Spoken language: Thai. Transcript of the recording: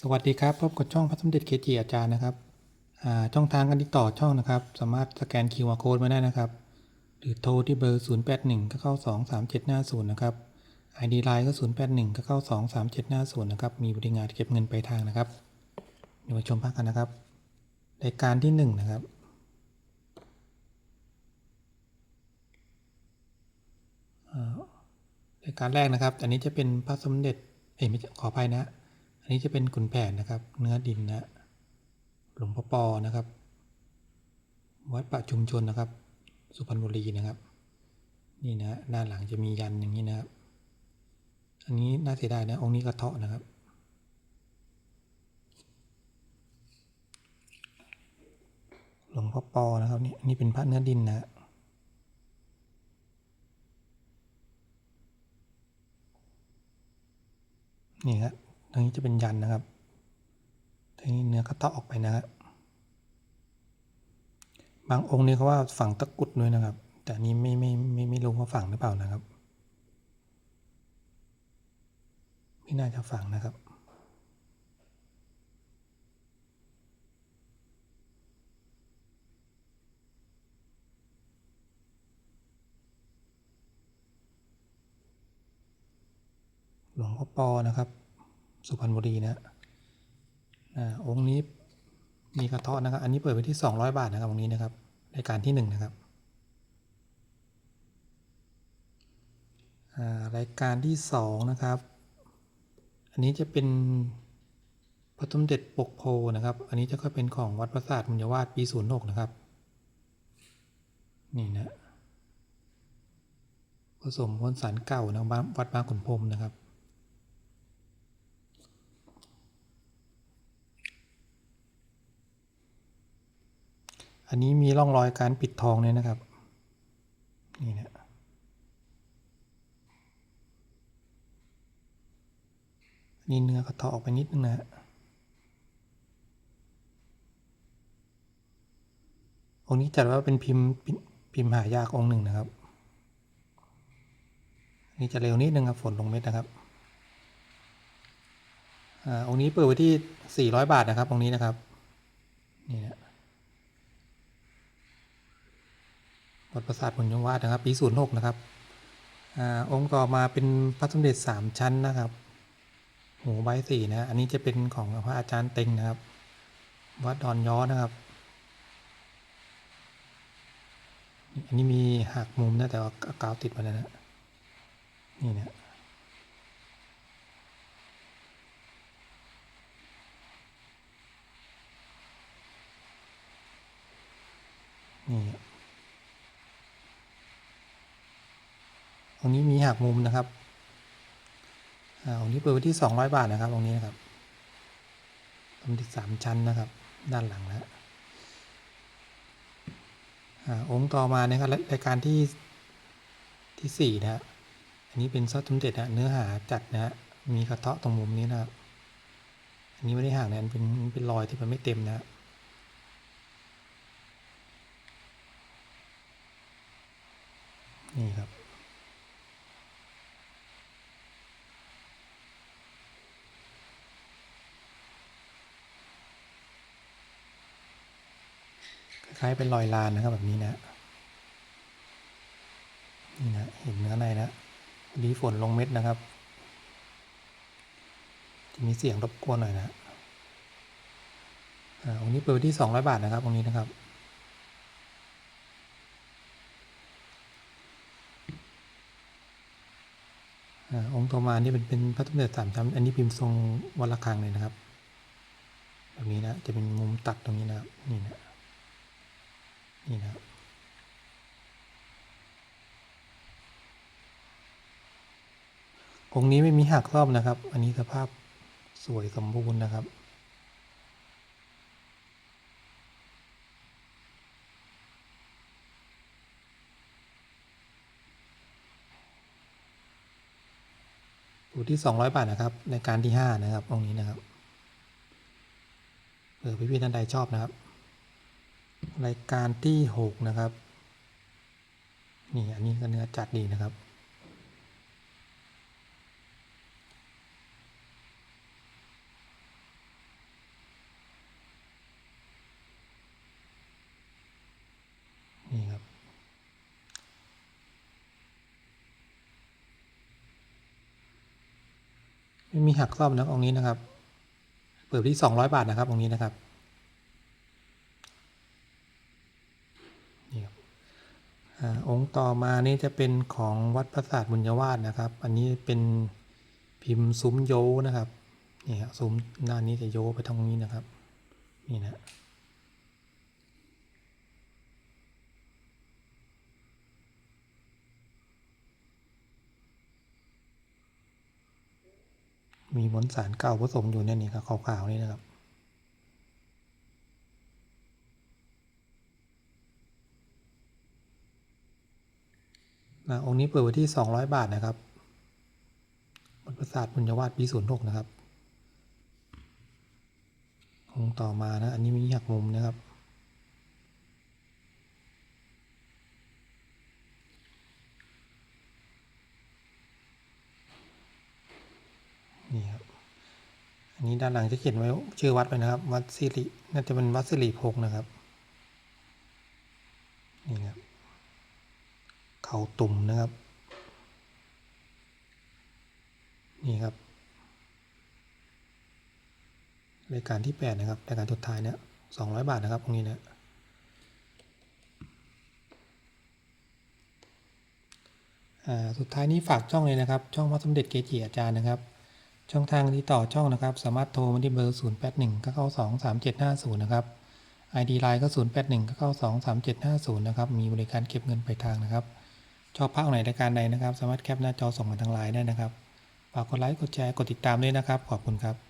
สวัสดีครับพบกับช่องพระสมเด็จเคจีอาจารย์นะครับช่องทางการติดต่อช่องนะครับ สามารถสแกน QR Code มาได้นะครับ หรือโทรที่เบอร์ 0819923750 นะครับ ID Line ก็ 0819923750 นะครับ มีบริการเก็บเงินปลายทางนะครับเดี๋ยวมาชมภาคกันนะครับรายการที่ 1 นะครับ รายการแรกนะครับ อันนี้จะเป็นพระสมเด็จ เอ้ยไม่ขออภัยนะ อันนี้จะเป็นขุนแผนนะครับ เนื้อดินนะหลวงพ่อปอนะครับ วัดป่าชุมชนนะครับ สุพรรณบุรีนะครับ นี่นะด้านหลังจะมียันอย่างนี้นะครับ อันนี้น่าเสียดายนะองค์นี้กระเทาะนะครับหลวงพ่อปอนะครับนี่อันนี้เป็นพระเนื้อดินนะนี่ครับ ตรงนี้จะเป็นยันนะครับตรงนี้เนื้อกระเทาออกไปนะครับบางองค์นี่เขาว่าฝังตะกุดด้วยนะครับ แต่นนี้ไม่ไม่ไม่ไม่รู้ว่าฝังหรือเปล่านะครับ ไม่น่าจะฝังนะครับหลวงพ่อปอนะครับ สุพรรณบุรีนะอ่าองค์นี้มีกระเทาะนะครับ อันนี้เปิดไปที่ 200 บาทนะครับองค์นี้นะครับรายการที่ 1 นะครับรายการที่ 2 นะครับ อันนี้จะเป็นพระสมเด็จปกโพนะครับ อันนี้จะค่อยเป็นของวัดประสาทมุญยวาดปีศูนย์หกนะครับ นี่นะผสมพ้นสารเก่านะวัดบางขุนพรมนะครับ อันนี้มีร่องรอยการปิดทองเลยนะครับ นี่นะนนี้เนื้อกระเทาะออกไปนิดนึงนะฮะองค์นี้จัดว่าเป็นพิมพ์พิมพ์หายากองค์หนึ่งนะครับนนี้จะเร็วนิดนึงครับฝนลงเม็ดนะครับอ่าองค์นี้เปิดไว้ที่ 400 บาทนะครับองค์นี้นะครับ นี่นะ วัดประสาทผลยงวาดนะครับ ปี06นย์หกนะครับอองค์ต่อมาเป็นพระสมเด็จ3ชั้นนะครับหูใบสี่นะ อันนี้จะเป็นของพระอาจารย์เต็งนะครับ วัดดอนย้อนะครับ อันนี้มีหักมุมนะแต่ว่ากาวติดมาแล้วนะนี่นะนี่ รงนี้มีหักมุมนะครับอ่าตรงนี้เปิดไว้ที่ 200 บาทนะครับ ตรงนี้นะครับตรงที่สามชั้นนะครับ ด้านหลังนะอ่าองค์ต่อมานะครับรายการที่ที่สี่นะฮะอันนี้เป็นซอสสมเด็จนะเนื้อหาจัดนะฮะมีกระเทาะตรงมุมนี้นะครับ อันนี้ไม่ได้ห่างนะมันเป็นมันเป็นรอยที่มันไม่เต็มนะฮะนี่ครับ คล้ายๆเป็นรอยลานนะครับแบบนี้นะ นี่นะเห็นเนื้อในนะดีฝนลงเม็ดนะครับ จะมีเสียงรบกวนหน่อยนะอ่าองค์นี้เปิดไว้ที่200บาทนะครับองค์นี้นะครับองค์ต่อมานี่เป็นเป็นพระสมเด็จสามชั้นอันนี้พิมพ์ทรงวัลคังเลยนะครับ แบบนี้นะ จะเป็นมุมตัดตรงนี้นะครับ นี่นะ นี่นะองค์นี้ไม่มีหักรอบนะครับ อันนี้สภาพสวยสมบูรณ์นะครับ อยู่ที่ 200 บาทนะครับ ในการที่ 5 นะครับองค์นี้นะครับเผื่อพี่ๆท่านใดชอบนะครับ รายการที่หกนะครับ นี่อันนี้ก็เนื้อจัดดีนะครับ นี่ครับไม่มีหักครอบนะองนี้นะครับ เปิดที่สองร้อยบาทนะครับองนี้นะครับ องค์ต่อมานี่จะเป็นของวัดปราสาทบุญยวาสนะครับ อันนี้เป็นพิมพ์ซุ้มโยนะครับนี่ครับซุ้มหน้านี้จะโยไปทางนี้นะครับนี่นะมีมวลสารเก่าผสมอยู่ในนี่ครับขาวๆนี่นะครับ นะองค์นี้เปิดไว้ที่ 200 บาทนะครับบนประสาทบุญยวาสปีศูนย์หกนะครับ องค์ต่อมานะ อันนี้มีหักมุมนะครับ นี่ครับ อันนี้ด้านหลังจะเขียนไว้ชื่อวัดไปนะครับ วัดสิริ น่าจะเป็นวัดสิริพงศ์นะครับ นี่ครับ เขาตุ่มนะครับ นี่ครับรายการที่แปดนะครับรายการสุดท้ายเนี่ยสองร้อยบาทนะครับตรงนี้นะอ่าสุดท้ายนี้ฝากช่องเลยนะครับ ช่องวัดสมเด็จเกจิอาจารย์นะครับ ช่องทางที่ต่อช่องนะครับ สามารถโทรมาที่เบอร์ 0 8 1 9 9 2 3 7 5 0 นะครับ ID Line ก็ 0 8 1 9 9 2 3 7 5 0 นะครับ มีบริการเก็บเงินปลายทางนะครับ ชอบภาคไหนรายการใดนะครับ สามารถแคปหน้าจอส่งมาทางไลน์ได้นะครับ ฝากกดไลค์ กดแชร์ กดติดตามด้วยนะครับ ขอบคุณครับ